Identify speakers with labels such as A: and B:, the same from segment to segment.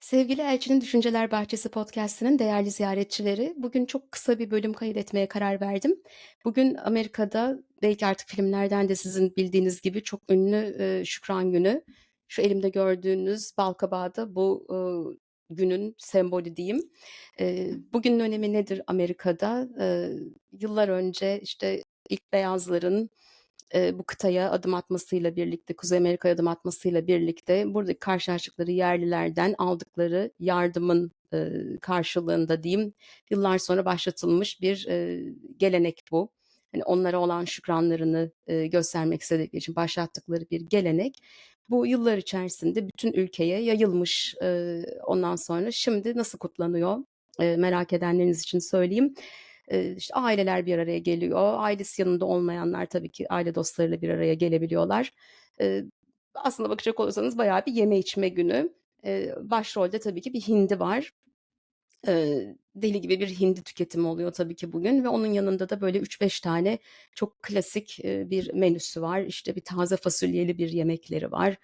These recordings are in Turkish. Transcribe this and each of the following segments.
A: Sevgili Elçinin Düşünceler Bahçesi podcast'inin değerli ziyaretçileri, bugün çok kısa bir bölüm kaydetmeye karar verdim. Bugün Amerika'da belki artık filmlerden de sizin bildiğiniz gibi çok ünlü e, Şükran Günü. Şu elimde gördüğünüz balkabağı da bu e, günün sembolü diyeyim. E, bugünün önemi nedir Amerika'da? E, yıllar önce işte ilk beyazların e, bu kıtaya adım atmasıyla birlikte, Kuzey Amerika'ya adım atmasıyla birlikte buradaki karşılaştıkları yerlilerden aldıkları yardımın e, karşılığında diyeyim yıllar sonra başlatılmış bir e, gelenek bu. Hani onlara olan şükranlarını e, göstermek istedikleri için başlattıkları bir gelenek. Bu yıllar içerisinde bütün ülkeye yayılmış. E, ondan sonra şimdi nasıl kutlanıyor? E, merak edenleriniz için söyleyeyim. İşte aileler bir araya geliyor. Ailesi yanında olmayanlar tabii ki aile dostlarıyla bir araya gelebiliyorlar. Aslında bakacak olursanız bayağı bir yeme içme günü. Eee, başrolde tabii ki bir hindi var. Deli gibi bir hindi tüketimi oluyor tabii ki bugün ve onun yanında da böyle 3-5 tane çok klasik, bir menüsü var. İşte bir taze fasulyeli bir yemekleri var.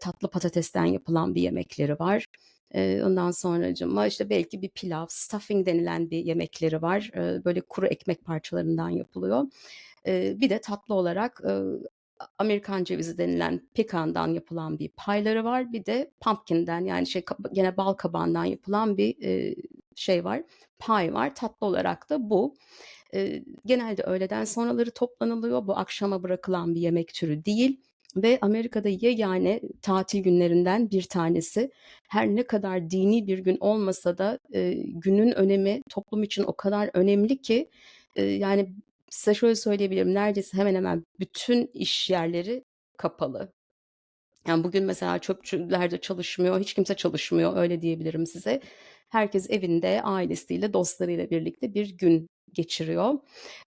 A: Tatlı patatesten yapılan bir yemekleri var. Eee, ondan sonracığıma işte belki bir pilav, stuffing denilen bir yemekleri var. Böyle kuru ekmek parçalarından yapılıyor. Bir de tatlı olarak, Amerikan cevizi denilen pekandan yapılan bir payları var. Bir de pumpkin'den yani şey gene bal kabağından yapılan bir, şey var, pie var. Tatlı olarak da bu. Genelde öğleden sonraları toplanılıyor. Bu akşama bırakılan bir yemek türü değil ve Amerika'da yegane tatil günlerinden bir tanesi. Her ne kadar dini bir gün olmasa da, eee, günün önemi toplum için o kadar önemli ki, eee, yani size şöyle söyleyebilirim, neredeyse hemen hemen bütün iş yerleri kapalı. Yani bugün mesela çöpçüler de çalışmıyor, hiç kimse çalışmıyor, öyle diyebilirim size. Herkes evinde ailesiyle, dostlarıyla birlikte bir gün geçiriyor.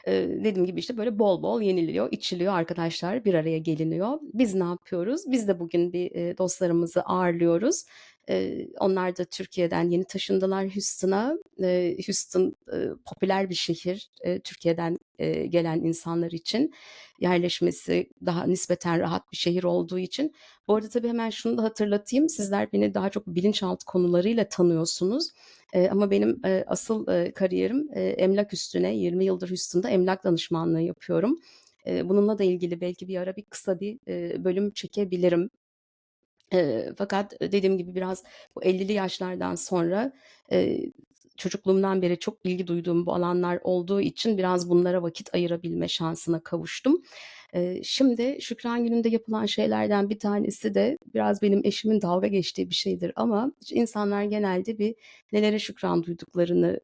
A: Eee, dediğim gibi işte böyle bol bol yeniliyor, içiliyor, arkadaşlar bir araya geliniyor. Biz ne yapıyoruz? Biz de bugün bir, eee, dostlarımızı ağırlıyoruz. Eee, onlar da Türkiye'den yeni taşındılar Houston'a. Eee, Houston, ııı, popüler bir şehir, eee, Türkiye'den, eee, gelen insanlar için. Yerleşmesi daha nispeten rahat bir şehir olduğu için. Bu arada tabii hemen şunu da hatırlatayım, sizler beni daha çok bilinçaltı konularıyla tanıyorsunuz. Ama benim, eee, asıl, eee, kariyerim, eee, emlak üstüne. 20 yıldır Houston'da emlak danışmanlığı yapıyorum. Eee, bununla da ilgili belki bir ara bir kısa bir, eee, bölüm çekebilirim. Eee, fakat dediğim gibi biraz bu 50'li yaşlardan sonra, eee, çocukluğumdan beri çok ilgi duyduğum bu alanlar olduğu için biraz bunlara vakit ayırabilme şansına kavuştum. Şimdi Şükran Günü'nde yapılan şeylerden bir tanesi de biraz benim eşimin dalga geçtiği bir şeydir ama insanlar genelde bir nelere şükran duyduklarını,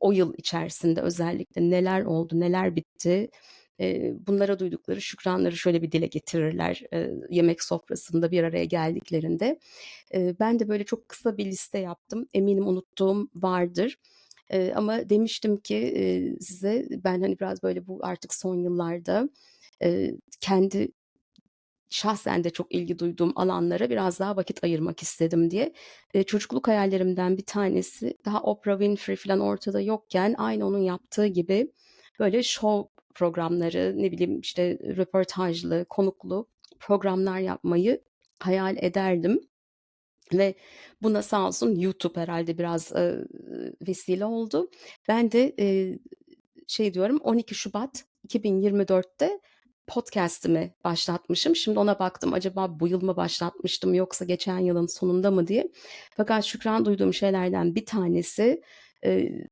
A: o yıl içerisinde özellikle neler oldu, neler bitti, bunlara duydukları şükranları şöyle bir dile getirirler, yemek sofrasında bir araya geldiklerinde. Ben de böyle çok kısa bir liste yaptım. Eminim unuttuğum vardır. Ama demiştim ki, size ben, hani, biraz böyle bu artık son yıllarda, kendi şahsen de çok ilgi duyduğum alanlara biraz daha vakit ayırmak istedim diye. Çocukluk hayallerimden bir tanesi daha Oprah Winfrey filan ortada yokken aynı onun yaptığı gibi böyle şov programları, ne bileyim, işte, röportajlı, konuklu programlar yapmayı hayal ederdim ve buna sağ olsun YouTube herhâlde biraz, eee, vesile oldu. Ben de, eee, şey diyorum 12 Şubat 2024'te podcast'imi başlatmışım. Şimdi ona baktım acaba bu yıl mı başlatmıştım yoksa geçen yılın sonunda mı diye. Fakat şükran duyduğum şeylerden bir tanesi, eee,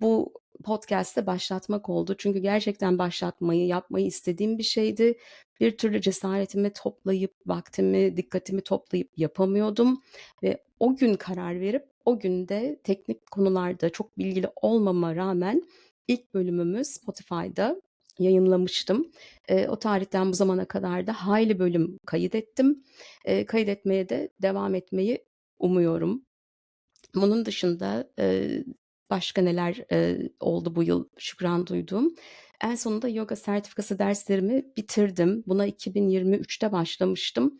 A: bu podcast'ı başlatmak oldu. Çünkü gerçekten başlatmayı, yapmayı istediğim bir şeydi. Bir türlü cesaretimi toplayıp, vaktimi, dikkatimi toplayıp yapamıyordum ve o gün karar verip o gün de teknik konularda çok bilgili olmama rağmen ilk bölümümü Spotify'da yayınlamıştım. Eee, o tarihten bu zamana kadar da hayli bölüm kaydettim. Eee, kaydetmeye de devam etmeyi umuyorum. Bunun dışında, eee, başka neler, eee, oldu bu yıl şükran duyduğum? En sonunda yoga sertifikası derslerimi bitirdim. Buna 2023'te başlamıştım.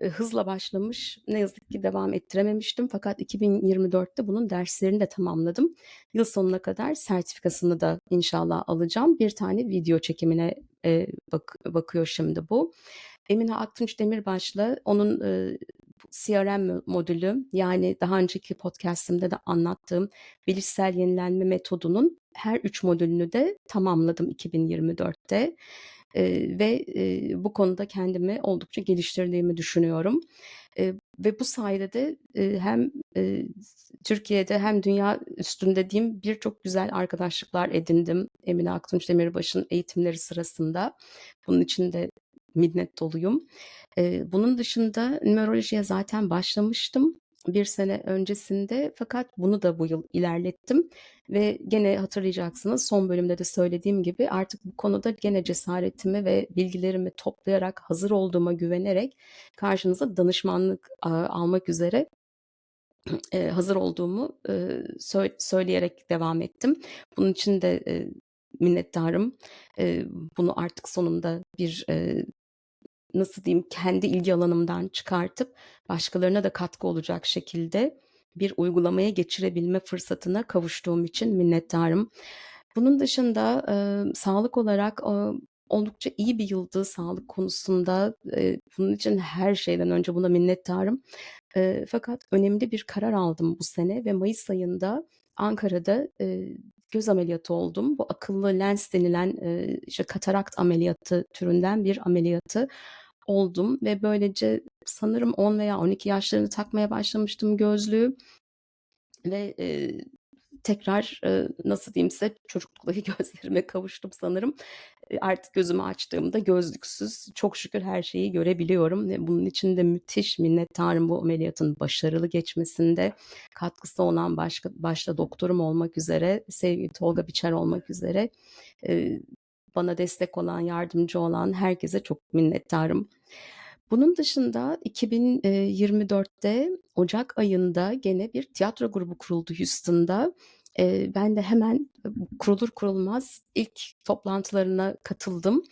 A: Eee, hızla başlamış, ne yazık ki devam ettirememiştim fakat 2024'te bunun derslerini de tamamladım. Yıl sonuna kadar sertifikasını da inşallah alacağım. Bir tane video çekimine, eee, bak bakıyor şimdi bu. Emine Aktunç Demirbaş'la onun, eee, CRM modülü, yani daha önceki podcast'imde de anlattığım bilişsel yenilenme metodunun her 3 modülünü de tamamladım 2024'te, eee, ve, eee, bu konuda kendimi oldukça geliştirdiğimi düşünüyorum. Eee, ve bu sayede de, eee, hem, eee, Türkiye'de hem dünya üstünde diyeyim birçok güzel arkadaşlıklar edindim Emine Aktunç Demirbaş'ın eğitimleri sırasında. Bunun için de minnet doluyum. Bunun dışında numerolojiye zaten başlamıştım 1 sene öncesinde fakat bunu da bu yıl ilerlettim ve gene hatırlayacaksınız son bölümde de söylediğim gibi artık bu konuda gene cesaretimi ve bilgilerimi toplayarak, hazır olduğuma güvenerek karşınıza danışmanlık, almak üzere, hazır olduğumu, söyleyerek devam ettim. Bunun için de, minnettarım. Bunu artık sonunda bir, nasıl diyeyim, kendi ilgi alanımdan çıkartıp başkalarına da katkı olacak şekilde bir uygulamaya geçirebilme fırsatına kavuştuğum için minnettarım. Bunun dışında, eee, sağlık olarak, aaa, oldukça iyi bir yıldı sağlık konusunda. Eee, bunun için her şeyden önce buna minnettarım. Eee, fakat önemli bir karar aldım bu sene ve mayıs ayında Ankara'da, eee, göz ameliyatı oldum. Bu akıllı lens denilen, eee, işte, katarakt ameliyatı türünden bir ameliyatı oldum ve böylece sanırım 10 veya 12 yaşlarında takmaya başlamıştım gözlüğü ve, eee, tekrar, nasıl diyeyim size, çocukluktaki gözlerime kavuştum sanırım. Artık gözümü açtığımda gözlüksüz çok şükür her şeyi görebiliyorum bunun için de müthiş minnettarım bu ameliyatın başarılı geçmesinde katkısı olan başka başta doktorum olmak üzere, sevgili Tolga Biçer olmak üzere, bana destek olan, yardımcı olan herkese çok minnettarım. Bunun dışında 2024'te ocak ayında gene bir tiyatro grubu kuruldu Houston'da. Ben de hemen kurulur kurulmaz ilk toplantılarına katıldım.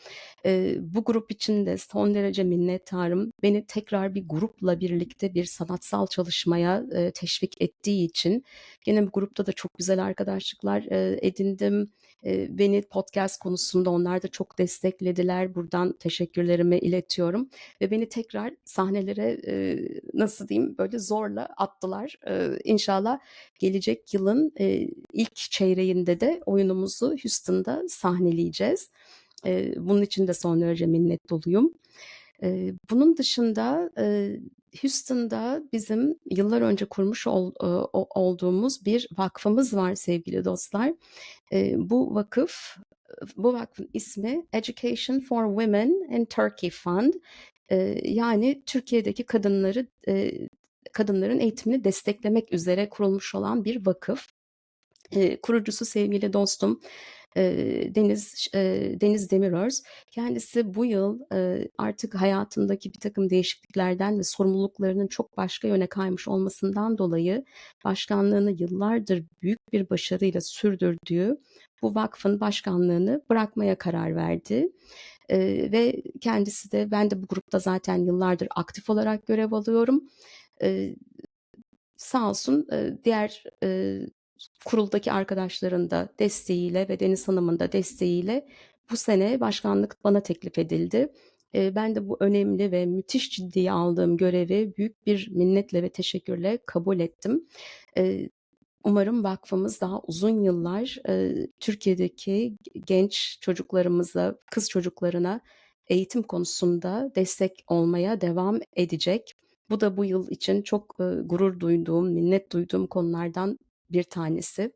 A: Eee, bu grup için de son derece minnettarım. Beni tekrar bir grupla birlikte bir sanatsal çalışmaya, eee, teşvik ettiği için. Gene bu grupta da çok güzel arkadaşlıklar, eee, edindim. Eee, beni podcast konusunda onlar da çok desteklediler. Buradan teşekkürlerimi iletiyorum ve beni tekrar sahnelere, eee, nasıl diyeyim, böyle zorla attılar. Eee, inşallah gelecek yılın, eee, ilk çeyreğinde de oyunumuzu Houston'da sahneleyeceğiz. Eee, bunun için de son derece minnet doluyum. Eee, bunun dışında, eee, Houston'da bizim yıllar önce kurmuş ol o olduğumuz bir vakfımız var sevgili dostlar. Eee, bu vakıf, bu vakfın ismi Education for Women in Turkey Fund. Eee, yani Türkiye'deki kadınları, eee, kadınların eğitimini desteklemek üzere kurulmuş olan bir vakıf. Eee, kurucusu sevgili dostum, eee, Deniz eee, Deniz Demiröz. Kendisi bu yıl, eee, artık hayatındaki birtakım değişikliklerden ve sorumluluklarının çok başka yöne kaymış olmasından dolayı başkanlığını yıllardır büyük bir başarıyla sürdürdüğü bu vakfın başkanlığını bırakmaya karar verdi. Eee, ve kendisi de ben de bu grupta zaten yıllardır aktif olarak görev alıyorum. Eee, sağ olsun, diğer, kuruldaki arkadaşların da desteğiyle ve Deniz Hanım'ın da desteğiyle bu sene başkanlık bana teklif edildi. Eee, ben de bu önemli ve müthiş ciddiye aldığım görevi büyük bir minnetle ve teşekkürle kabul ettim. Eee, umarım vakfımız daha uzun yıllar, eee, Türkiye'deki genç çocuklarımıza, kız çocuklarına eğitim konusunda destek olmaya devam edecek. Bu da bu yıl için çok, ııı, gurur duyduğum, minnet duyduğum konulardan bir tanesi.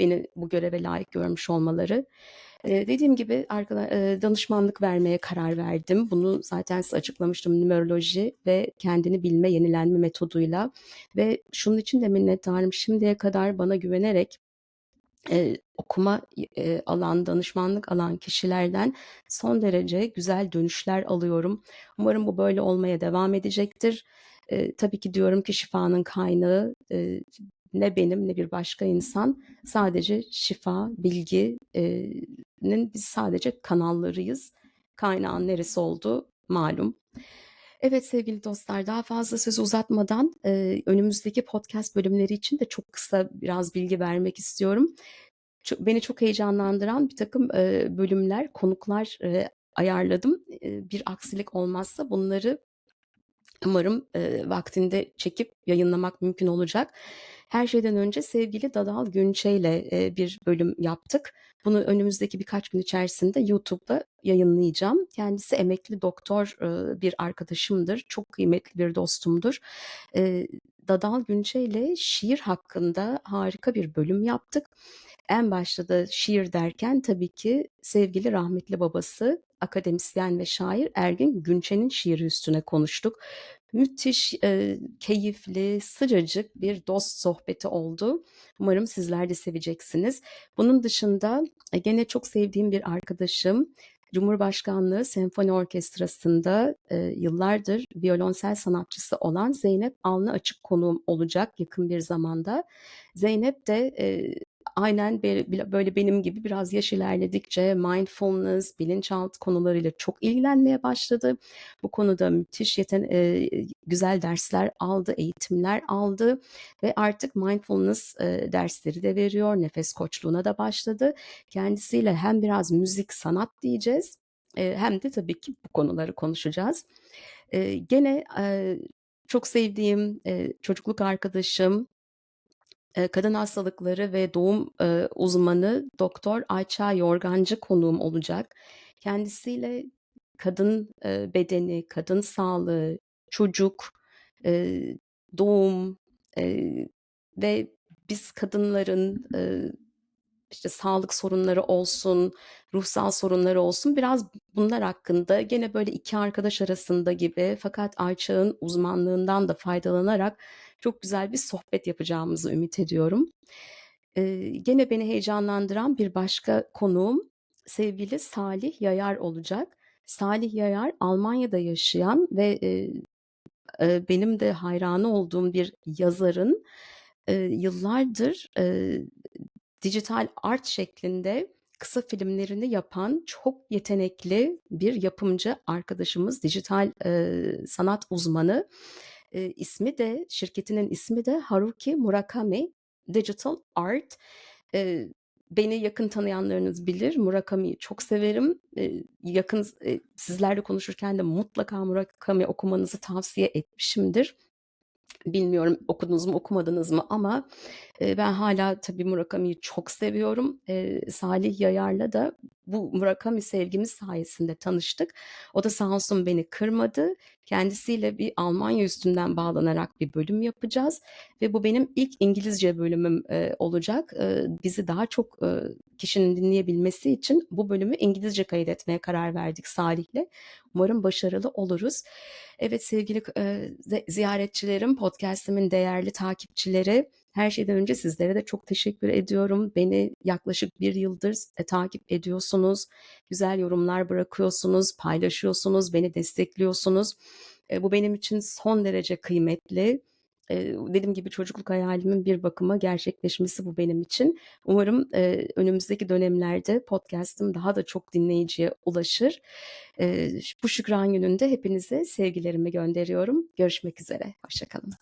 A: Beni bu göreve layık görmüş olmaları. Eee, dediğim gibi arkada danışmanlık vermeye karar verdim. Bunu zaten size açıklamıştım numeroloji ve kendini bilme, yenilenme metoduyla ve şunun için de minnettarım. Şimdiye kadar bana güvenerek, eee, okuma, eee, alan, danışmanlık alan kişilerden son derece güzel dönüşler alıyorum. Umarım bu böyle olmaya devam edecektir. Eee, tabii ki diyorum ki şifanın kaynağı, eee, ne benim ne bir başka insan. Sadece şifa, bilgi eee, nin biz sadece kanallarıyız. Kaynağın neresi olduğu malum. Evet sevgili dostlar, daha fazla sözü uzatmadan, eee, önümüzdeki podcast bölümleri için de çok kısa biraz bilgi vermek istiyorum. Ço beni çok heyecanlandıran birtakım, eee, bölümler, konuklar, eee, ayarladım. Eee, bir aksilik olmazsa bunları Umarım, eee, vaktinde çekip yayınlamak mümkün olacak. Her şeyden önce sevgili Dadal Günçe'yle, eee, bir bölüm yaptık. Bunu önümüzdeki birkaç gün içerisinde YouTube'da yayınlayacağım. Kendisi emekli doktor, ııı, bir arkadaşımdır. Çok kıymetli bir dostumdur. Eee, Dadal Günçe'yle şiir hakkında harika bir bölüm yaptık. En başta da şiir derken tabii ki sevgili rahmetli babası, akademisyen ve şair Ergin Günçe'nin şiiri üstüne konuştuk. Müthiş, eee, keyifli, sıcacık bir dost sohbeti oldu. Umarım sizler de seveceksiniz. Bunun dışında, eee, gene çok sevdiğim bir arkadaşım, Cumhurbaşkanlığı Senfoni Orkestrası'nda, eee, yıllardır violonsel sanatçısı olan Zeynep Alnı Açık konuğum olacak yakın bir zamanda. Zeynep de, eee, aynen böyle benim gibi biraz yaş ilerledikçe mindfulness, bilinçaltı konularıyla çok ilgilenmeye başladı. Bu konuda müthiş yeten eee, güzel dersler aldı, eğitimler aldı ve artık mindfulness, eee, dersleri de veriyor. Nefes koçluğuna da başladı. Kendisiyle hem biraz müzik, sanat diyeceğiz, eee, hem de tabii ki bu konuları konuşacağız. Eee, gene, eee, çok sevdiğim, çocukluk arkadaşım, kadın hastalıkları ve doğum, eee, uzmanı Doktor Ayça Yorgancı konuğum olacak. Kendisiyle kadın, eee, bedeni, kadın sağlığı, çocuk, eee, doğum, ve biz kadınların, işte, sağlık sorunları olsun, ruhsal sorunları olsun biraz bunlar hakkında gene böyle 2 arkadaş arasında gibi fakat Ayça'nın uzmanlığından da faydalanarak çok güzel bir sohbet yapacağımızı ümit ediyorum. Eee, gene beni heyecanlandıran bir başka konuğum sevgili Salih Yayar olacak. Salih Yayar Almanya'da yaşayan ve, eee, eee, benim de hayranı olduğum bir yazarın, eee, yıllardır, eee, dijital art şeklinde kısa filmlerini yapan çok yetenekli bir yapımcı arkadaşımız, dijital, eee, sanat uzmanı. Eee, ismi de şirketinin ismi de Haruki Murakami Digital Art. Eee, beni yakın tanıyanlarınız bilir. Murakami'yi çok severim. Eee, yakın eee, sizlerle konuşurken de mutlaka Murakami okumanızı tavsiye etmişimdir. Bilmiyorum okudunuz mu, okumadınız mı ama, ben hâlâ tabii Murakami'yi çok seviyorum. Eee, Salih Yayar'la da bu Murakami sevgimiz sayesinde tanıştık. O da sağ olsun beni kırmadı. Kendisiyle bir Almanya üstünden bağlanarak bir bölüm yapacağız ve bu benim ilk İngilizce bölümüm, eee, olacak. Eee, bizi daha çok, ııı, kişinin dinleyebilmesi için bu bölümü İngilizce kaydetmeye karar verdik Salih'le. Umarım başarılı oluruz. Evet sevgili ze ziyaretçilerim, podcast'imin değerli takipçileri, her şeyden önce sizlere de çok teşekkür ediyorum. Beni yaklaşık 1 yıldır eee, takip ediyorsunuz, güzel yorumlar bırakıyorsunuz, paylaşıyorsunuz, beni destekliyorsunuz. Eee, bu benim için son derece kıymetli. Eee, dediğim gibi çocukluk hayalimin bir bakıma gerçekleşmesi bu benim için. Umarım, eee, önümüzdeki dönemlerde podcast'im daha da çok dinleyiciye ulaşır. Ş bu Şükran Günü'nde hepinize sevgilerimi gönderiyorum. Görüşmek üzere, hoşça kalın.